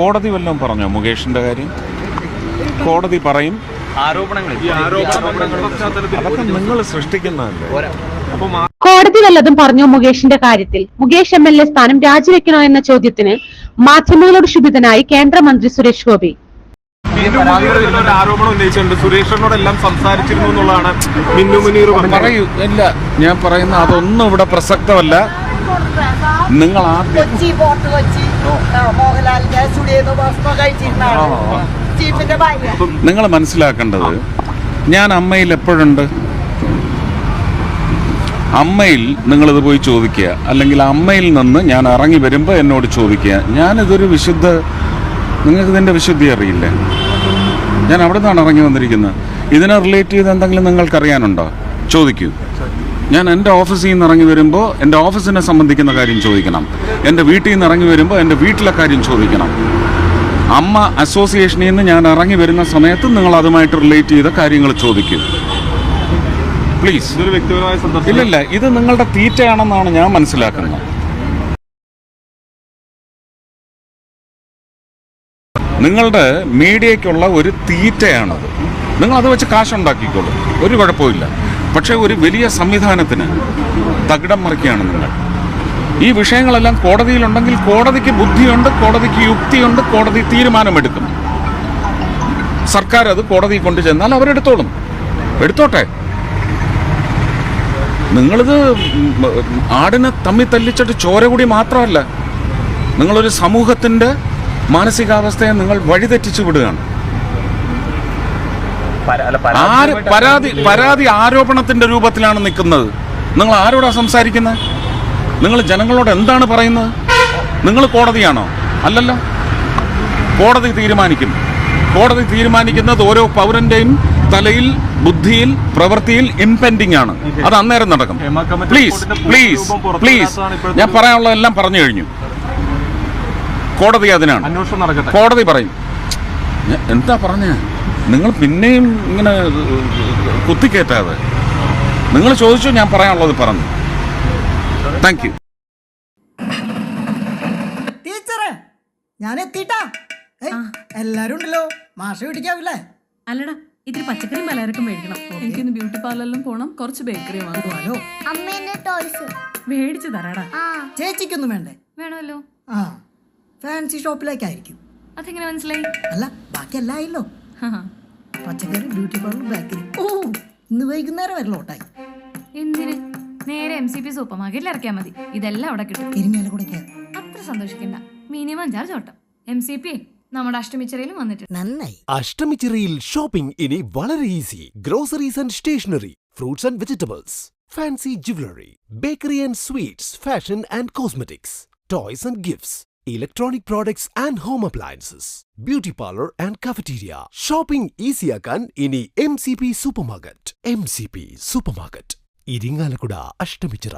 കോടതി വല്ലതും പറഞ്ഞോ മുകേഷിന്റെ കാര്യം? കോടതി പറയും. അതൊക്കെ നിങ്ങൾ സൃഷ്ടിക്കുന്നതല്ലേ? കോടതി വല്ലതും പറഞ്ഞു മുകേഷിന്റെ കാര്യത്തിൽ? മുകേഷ് എം എൽ എ സ്ഥാനം രാജിവെക്കണോ എന്ന ചോദ്യത്തിന് മാധ്യമങ്ങളോട് ക്ഷുഭിതനായി കേന്ദ്രമന്ത്രി സുരേഷ് ഗോപി. ആരോപണം ഉന്നയിച്ചിട്ടുണ്ട്. സുരേഷനോടെല്ലാം സംസാരിച്ചിരുന്നു എന്നുള്ളതാണ് മിന്നു മുനീർ പറയൂ. ഇല്ല ഞാൻ പറയുന്ന അതൊന്നും ഇവിടെ പ്രസക്തമല്ല. നിങ്ങൾ ആദ്യം കൊച്ചി പോർട്ട് കൊച്ചി ആ, മോഹൻലാലിന്റെ സ്റ്റുഡിയോ ഭക്ഷണം കഴിച്ചിരുന്നാണ്. ചീഫിന്റെ ഭാര്യ. നിങ്ങൾ മനസ്സിലാക്കേണ്ടത് ഞാൻ അമ്മയിൽ എപ്പോഴുണ്ട്? അമ്മയിൽ നിങ്ങളിത് പോയി ചോദിക്കുക. അല്ലെങ്കിൽ അമ്മയിൽ നിന്ന് ഞാൻ ഇറങ്ങി വരുമ്പോൾ എന്നോട് ചോദിക്കുക. ഞാനിതൊരു വിശുദ്ധ നിങ്ങൾക്ക് ഇതിന്റെ വിശുദ്ധി അറിയില്ല? ഞാൻ അവിടെ നിന്നാണ് ഇറങ്ങി വന്നിരിക്കുന്നത്. ഇതിനെ റിലേറ്റ് ചെയ്ത് എന്തെങ്കിലും നിങ്ങൾക്കറിയാനുണ്ടോ? ചോദിക്കൂ. ഞാൻ എന്റെ ഓഫീസിൽ നിന്ന് ഇറങ്ങി വരുമ്പോൾ എന്റെ ഓഫീസിനെ സംബന്ധിക്കുന്ന കാര്യം ചോദിക്കണം. എന്റെ വീട്ടിൽ നിന്ന് ഇറങ്ങി വരുമ്പോൾ എന്റെ വീട്ടിലെ കാര്യം ചോദിക്കണം. അമ്മ അസോസിയേഷനിൽ നിന്ന് ഞാൻ ഇറങ്ങി വരുന്ന സമയത്ത് നിങ്ങൾ അതുമായിട്ട് റിലേറ്റ് ചെയ്ത കാര്യങ്ങൾ ചോദിക്കും. പ്ലീസ് ഇല്ലില്ല ഇത് നിങ്ങളുടെ തീറ്റയാണെന്നാണ് ഞാൻ മനസ്സിലാക്കുന്നത്. നിങ്ങളുടെ മീഡിയയ്ക്കുള്ള ഒരു തീറ്റയാണത്. നിങ്ങൾ അത് വെച്ച് കാശുണ്ടാക്കിക്കോളൂ. ഒരു കുഴപ്പമില്ല പക്ഷേ ഒരു വലിയ സംവിധാനത്തിന് തകിടം മറിക്കുകയാണ് നിങ്ങൾ. ഈ വിഷയങ്ങളെല്ലാം കോടതിയിലുണ്ടെങ്കിൽ കോടതിക്ക് ബുദ്ധിയുണ്ട് കോടതിക്ക് യുക്തിയുണ്ട് കോടതി തീരുമാനമെടുക്കും. സർക്കാർ അത് കോടതി കൊണ്ടു ചെന്നാൽ അവരെടുത്തോളും. എടുത്തോട്ടെ? നിങ്ങളിത് ആടിനെ തമ്മി തല്ലിച്ചിട്ട് ചോര കൂടി മാത്രമല്ല നിങ്ങളൊരു സമൂഹത്തിന്റെ മാനസികാവസ്ഥയെ നിങ്ങൾ വഴിതെറ്റിച്ചു വിടുകയാണ്. ആര് പരാതി പരാതി ആരോപണത്തിന്റെ രൂപത്തിലാണ് നിൽക്കുന്നത്. നിങ്ങൾ ആരോടാ സംസാരിക്കുന്നത് നിങ്ങൾ ജനങ്ങളോട് എന്താണ് പറയുന്നത്? നിങ്ങൾ കോടതിയാണോ? അല്ലല്ല. കോടതി തീരുമാനിക്കും. കോടതി തീരുമാനിക്കുന്നത് ഓരോ പൗരന്റെയും തലയിൽ ബുദ്ധിയിൽ പ്രവൃത്തിയിൽ ഇംപെൻഡിങ് ആണ്. അത് അന്നേരം നടക്കും. പ്ലീസ് പ്ലീസ് പ്ലീസ് ഞാൻ പറയാനുള്ളതെല്ലാം പറഞ്ഞു കഴിഞ്ഞു. കോടതി അതിനാണ്. കോടതി പറയും. എന്താ പറഞ്ഞ? നിങ്ങൾ പിന്നെയും ഇങ്ങനെ കുത്തിക്കേറ്റാതെ. നിങ്ങൾ ചോദിച്ചു ഞാൻ പറയാനുള്ളത് പറഞ്ഞു. താങ്ക് യു ടീച്ചറെ ഞാൻ എത്തിട്ടാ എല്ലാരും ഉണ്ടല്ലോ. മാഷ പിടിക്കാവില്ലേ അല്ലടാ ഇത്തിരി പച്ചക്കറിയും പലചരക്കും മേടിക്കണം. എനിക്കൊന്ന് ബ്യൂട്ടി പാർലറിലും പോണം കുറച്ച് ബേക്കറി വാങ്ങുവാലോ അമ്മേന്റെ ടോയ്സ്. മേടിച്ചു തരാടാ. ആ. ചേച്ചിക്കൊന്നും വേണ്ടേ? വേണമല്ലോ. ആ. ഫാൻസി ഷോപ്പിലേക്കായിരിക്കും. അതെങ്ങനെ മനസ്സിലായി? അല്ല ബാക്കി എല്ലാം ആയില്ലോ പച്ചക്കറി ബ്യൂട്ടി പാർലർ ബേക്കറി ഓ ഇന്ന് വൈകുന്നേരം വരലോട്ടായി എന്തിന്? നേരെ എം സി പി സൂപ്പർ മാർക്കറ്റിൽ ഇറക്കിയാൽ മതി. ഇതെല്ലാം അവിടെ കിട്ടും. ഇരിഞ്ഞാലക്കൂടെ അത്ര സന്തോഷിക്കണ്ട. മിനിമം ചാർജ് ഓട്ടം എം സി പി നമ്മുടെ അഷ്ടമിച്ചറയിലും വന്നിട്ടുണ്ട്. നന്നായി. അഷ്ടമിച്ചിറയിൽ ഷോപ്പിംഗ് ഇനി വളരെ easy. Groceries and stationery fruits and vegetables fancy jewellery bakery and sweets fashion and cosmetics toys and gifts electronic products and home appliances beauty parlour and cafeteria shopping ഈസിയാക്കാൻ ഇനി M C P supermarket M C P supermarket Irinjalakuda Ashtamichira.